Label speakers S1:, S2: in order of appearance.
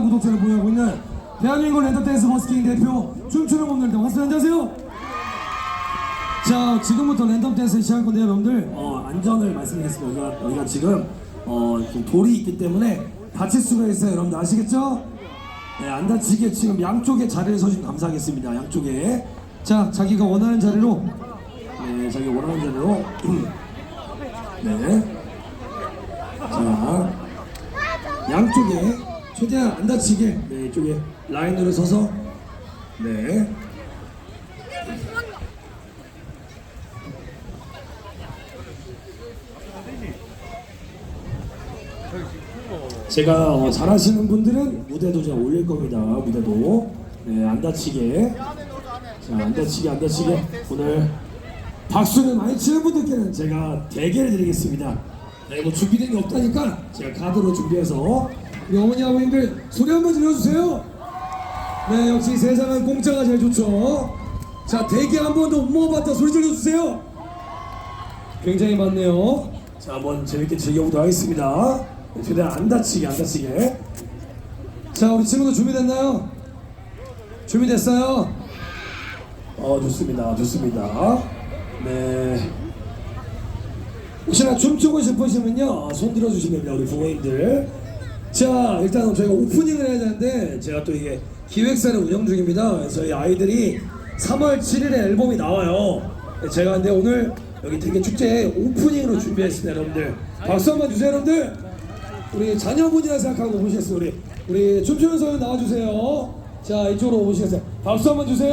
S1: 구독자를 보유하고 있는 대한민국 랜덤댄스 버스킹 대표 춤추는 몸들도 반갑습니다. 안녕하세요. 자 지금부터 랜덤 댄스 시작할 건데요 여러분들 어, 안전을 말씀드리겠습니다. 여기가, 여기가 지금 어, 좀 돌이 있기 때문에 다칠 수가 있어요. 여러분들 아시겠죠? 네, 안 다치게 지금 양쪽에 자리를 서주시면 감사하겠습니다. 양쪽에 자 자기가 원하는 자리로 네 자기 가 원하는 자리로 네. 자, 양쪽에 최대한 안 다치게 네, 이쪽에 라인으로 서서 네. 제가 어, 잘하시는 분들은 무대도 제가 올릴 겁니다. 무대도 네, 안 다치게 자, 안 다치게 안 다치게 오늘 박수를 많이 치는 분들께는 제가 대결을 드리겠습니다. 네, 뭐 준비된 게 없다니까 제가 카드로 준비해서 어머니 아버님들 소리 한번 질러주세요. 네, 역시 세상은 공짜가 제일 좋죠. 자, 대기 한 번도 못 먹어봤다 소리 질러주세요. 굉장히 많네요. 자, 한번 재밌게 즐겨보도록 하겠습니다. 네, 최대한 안 다치게 안 다치게. 자, 우리 친구들 준비됐나요? 준비됐어요? 어 좋습니다 좋습니다 네 혹시나 춤추고 싶으시면요 손 들어주시면 됩니다 우리 부모님들 자 일단 저희가 오프닝을 해야 되는데 제가 또 이게 기획사를 운영 중입니다. 그래서 저희 아이들이 3월 7일에 앨범이 나와요. 제가 근데 오늘 여기 되게 축제 오프닝으로 준비했습니다 여러분들. 박수 한번 주세요 여러분들. 우리 자녀분이라 생각하고 오시겠어요 우리. 우리 춤추는 소년 나와주세요. 자 이쪽으로 오시겠어요. 박수 한번 주세요